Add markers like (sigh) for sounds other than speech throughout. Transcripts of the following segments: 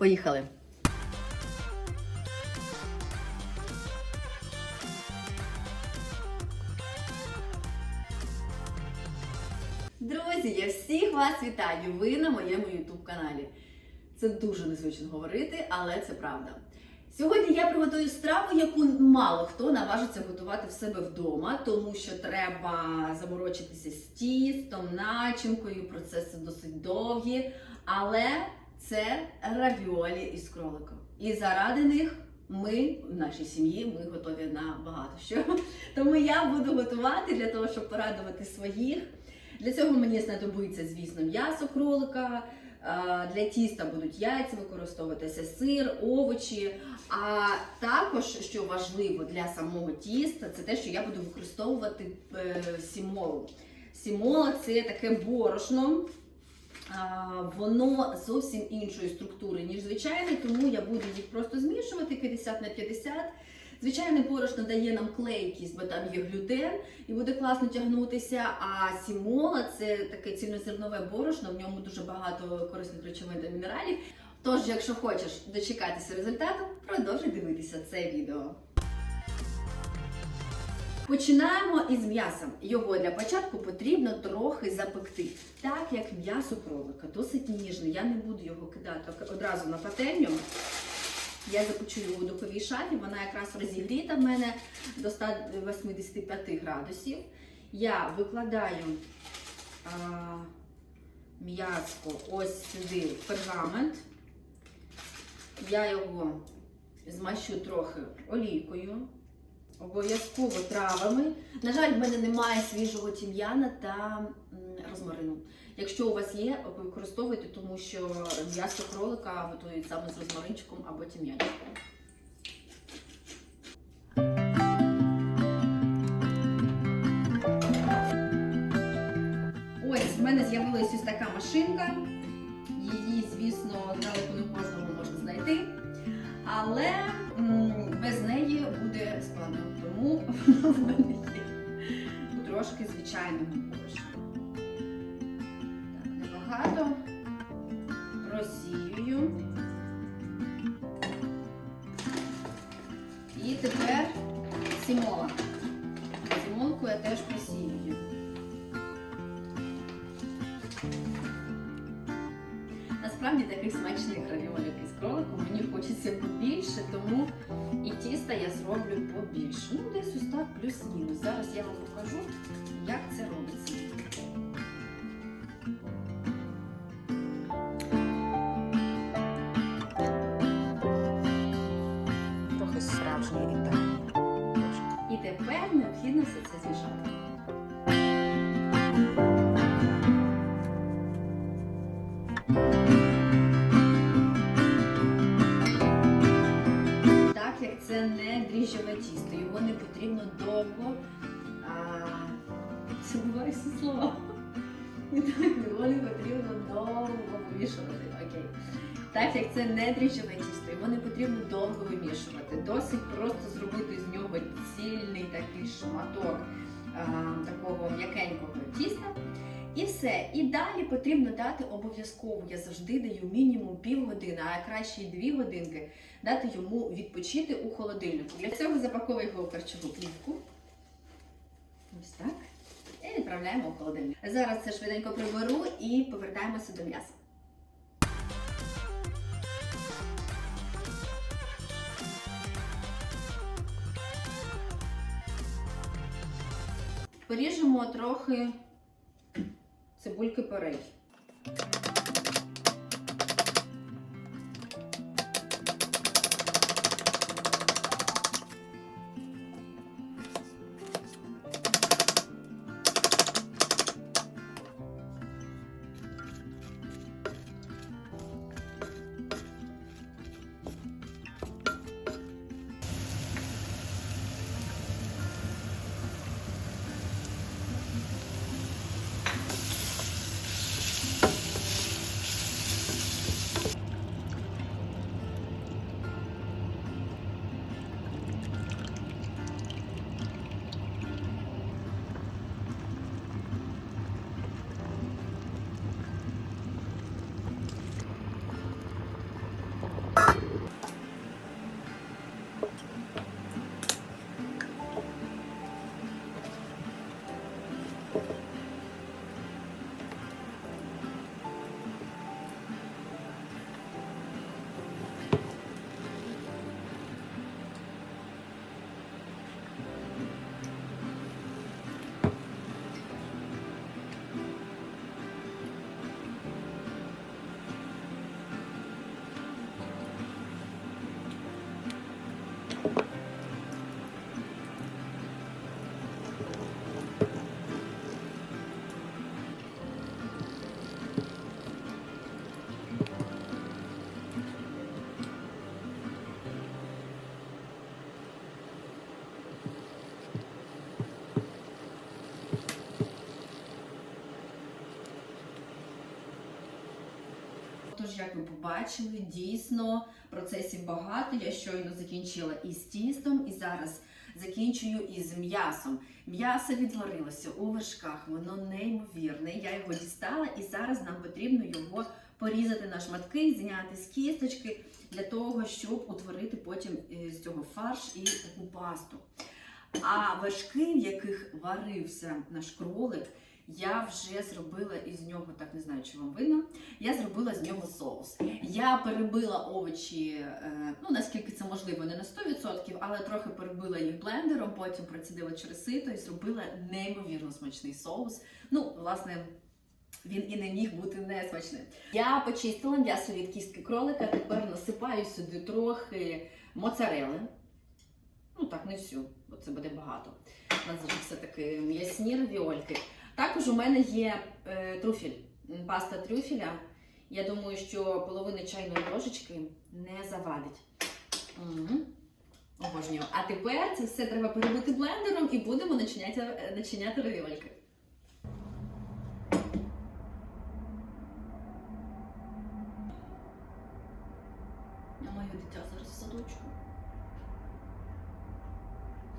Поїхали! Друзі, я всіх вас вітаю! Ви на моєму YouTube каналі. Це дуже незвично говорити, але це правда. Сьогодні я приготую страву, яку мало хто наважиться готувати в себе вдома, тому що треба заморочитися з тістом, начинкою, процеси досить довгі. Але це равіолі із кроликом. І заради них ми в нашій сім'ї ми готові на багато що. (laughs) Тому я буду готувати для того, щоб порадувати своїх. Для цього мені знадобиться, звісно, м'ясо кролика. Для тіста будуть яйця використовуватися сир, овочі. А також, що важливо для самого тіста, це те, що я буду використовувати е, сімолу. Сімола це таке борошно. Воно зовсім іншої структури, ніж звичайне, тому я буду їх просто змішувати 50 на 50. Звичайне борошно дає нам клейкість, бо там є глютен і буде класно тягнутися. А сімола це таке цільнозернове борошно, в ньому дуже багато корисних речовин та мінералів. Тож, якщо хочеш дочекатися результату, продовжуй дивитися це відео. Починаємо із м'яса. Його для початку потрібно трохи запекти, як м'ясо кролика досить ніжне. Я не буду його кидати одразу на пательню. Я запечу його у духовій шафі, вона якраз розігріта в мене до 185 градусів. Я викладаю а, м'яско ось сюди в пергамент. Я його змащу трохи олійкою, обов'язково травами. На жаль, в мене немає свіжого тім'яна та розмарину. Якщо у вас є, використовуйте, тому що м'ясо кролика готують саме з розмаринчиком або тім'янчиком. Ось в мене з'явилася ось така машинка. Її, звісно, далеко не кожного можна знайти. Але без неї буде складно. Тому (laughs) в мене є трошки звичайного борошна. Так, небагато. Просіюю. І тепер сімола. Сімолку я теж просіюю. Насправді таких смачних равіолів із кроликом мені хочеться побільше, тому і тіста я зроблю побільше. Ну, десь ось так плюс-мінус. Зараз я вам покажу, як це робиться. Не тісто, його не потрібно довго. Забуваю всі слова. І (laughs) його не потрібно довго вимішувати. Окей. Так як це не дріжджове тісто, його не потрібно довго вимішувати. Досить просто зробити з нього цільний такий шматок такого м'якенького тіста. І все. І далі потрібно дати обов'язково. Я завжди даю мінімум півгодини, а краще дві годинки, дати йому відпочити у холодильнику. Для цього запаковую його в харчову плівку. Ось так. І відправляємо у холодильник. Зараз це швиденько приберу і повертаємося до м'яса. Поріжемо трохи цибульки порей. Як ви побачили, дійсно процесів багато. Я щойно закінчила із тістом і зараз закінчую із м'ясом. М'ясо відварилося у вершках, воно неймовірне. Я його дістала, і зараз нам потрібно його порізати на шматки, зняти з кісточки для того, щоб утворити потім е, з цього фарш і таку пасту. А вершки, в яких варився наш кролик, я вже зробила із нього, так не знаю, чи вам видно. Я зробила з нього соус. Я перебила овочі, е, ну наскільки це можливо, не на 100%, але трохи перебила їх блендером, потім процідила через сито і зробила неймовірно смачний соус. Ну, власне. Він і не міг бути не смачним. Я почистила м'ясо від кістки кролика, тепер насипаю сюди трохи моцарели. Ну так, не всю, бо це буде багато. У нас же все-таки м'ясні равіольки. Також у мене є е, трюфель, паста трюфеля. Я думаю, що половина чайної ложечки не завадить. Мгм. Обожнюю. А тепер це все треба перебити блендером і будемо начиняти, е, начиняти равіольки. Моє дитя зараз в садочку.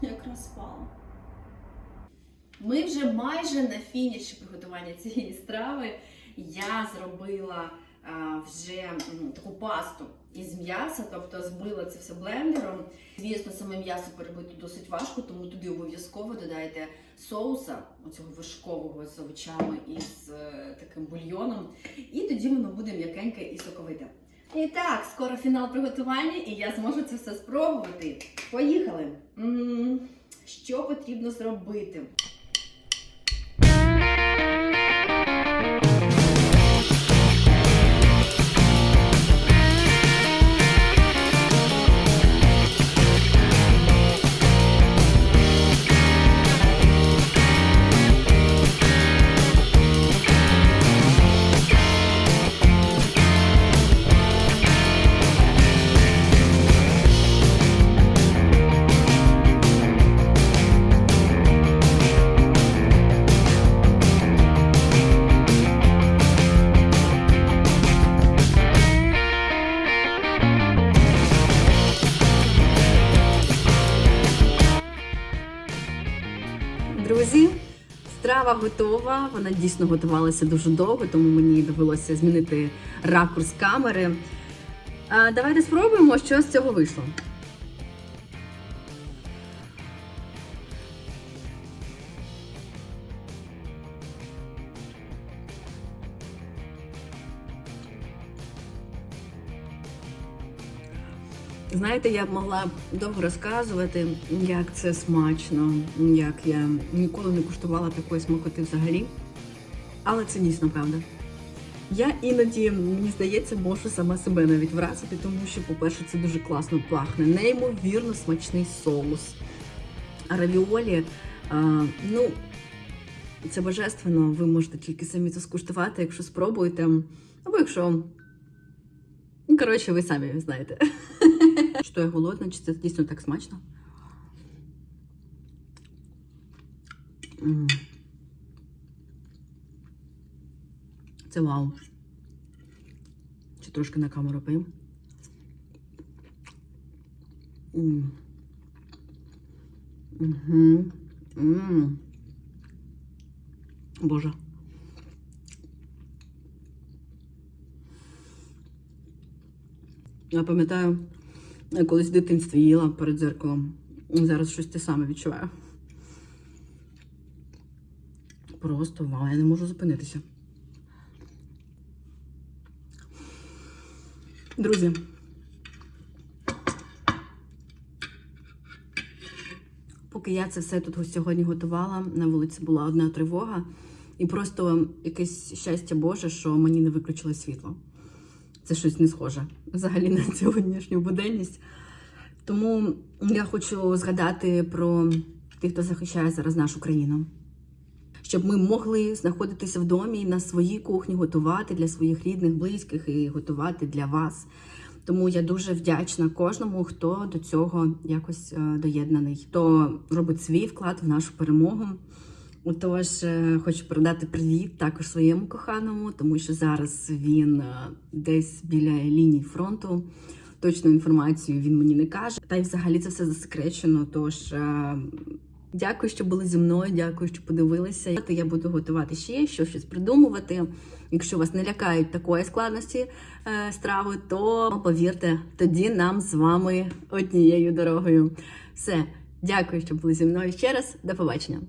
Якраз спала. Ми вже майже на фініші приготування цієї страви. Я зробила а, вже м, таку пасту із м'яса, тобто збила це все блендером. Звісно, саме м'ясо перебити досить важко, тому туди обов'язково додайте соуса, оцього вершкового з овочами і з е, таким бульйоном. І тоді воно буде м'якеньке і соковите. І так, скоро фінал приготування, і я зможу це все спробувати. Поїхали! М, Що потрібно зробити? Друзі, страва готова. Вона дійсно готувалася дуже довго, тому мені довелося змінити ракурс камери. Давайте спробуємо, що з цього вийшло. Знаєте, я б могла довго розказувати, як це смачно, як я ніколи не куштувала такої смакоти взагалі. Але це дійсно правда. Я іноді, мені здається, можу сама себе навіть вразити, тому що, по-перше, це дуже класно пахне. Неймовірно смачний соус. А равіолі, а, ну, це божественно, ви можете тільки самі це скуштувати, якщо спробуєте. Або якщо. Ну, коротше, ви самі знаєте. Що я голодна, чи це дійсно так смачно? Це вау. Чи трошки на камеру поїм? М. Мгм. Боже. Я пам'ятаю, я колись в дитинстві їла перед дзеркалом. Зараз щось те саме відчуваю. Просто вау, я не можу зупинитися. Друзі. Поки я це все тут сьогодні готувала, на вулиці була одна тривога, і просто якесь щастя Боже, що мені не виключили світло. Це щось не схоже взагалі на сьогоднішню буденність. Тому я хочу згадати про тих, хто захищає зараз нашу країну. Щоб ми могли знаходитися в домі на своїй кухні, готувати для своїх рідних, близьких і готувати для вас. Тому я дуже вдячна кожному, хто до цього якось е, доєднаний, хто робить свій вклад в нашу перемогу. Отож, е, хочу передати привіт також своєму коханому, тому що зараз він е, десь біля лінії фронту. Точну інформацію він мені не каже. Та й взагалі це все засекречено. Тож е, дякую, що були зі мною. Дякую, що подивилися. Я буду готувати ще що щось придумувати. Якщо вас не лякають такої складності страви, то повірте, тоді нам з вами однією дорогою. Все, дякую, що були зі мною ще раз. До побачення.